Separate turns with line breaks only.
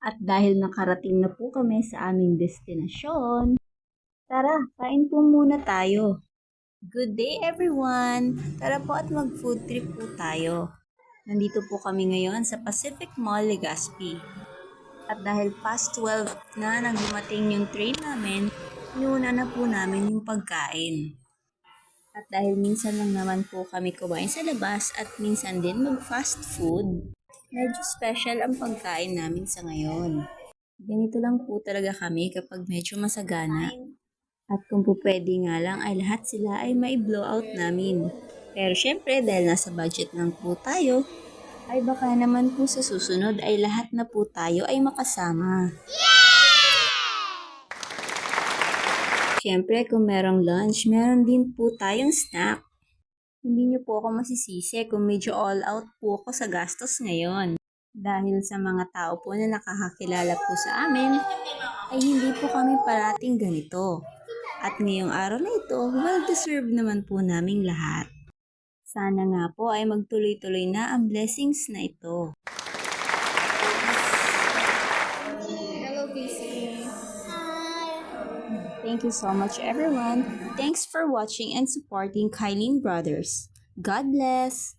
At dahil nakarating na po kami sa aming destinasyon, tara, kain po muna tayo. Good day everyone! Tara po at mag-food trip po tayo. Nandito po kami ngayon sa Pacific Mall Legazpi. At dahil past 12 na nang dumating yung train namin, inuna na po namin yung pagkain. At dahil minsan lang naman po kami kumain sa labas at minsan din mag-fast food, medyo special ang pagkain namin sa ngayon. Ganito lang po talaga kami kapag medyo masagana. At kung po pwede nga lang ay lahat sila ay may blowout namin. Pero syempre dahil nasa budget lang po tayo, ay baka naman po sa susunod ay lahat na po tayo ay makasama. Syempre kung merong lunch, meron din po tayong snack. Hindi niyo po ako masisisi kung medyo all out po ako sa gastos ngayon. Dahil sa mga tao po na nakakakilala po sa amin, ay hindi po kami parating ganito. At ngayong araw na ito, well-deserved naman po naming lahat. Sana nga po ay magtuloy-tuloy na ang blessings na ito. Thank you so much, everyone. Thanks for watching and supporting Kylene Brothers. God bless.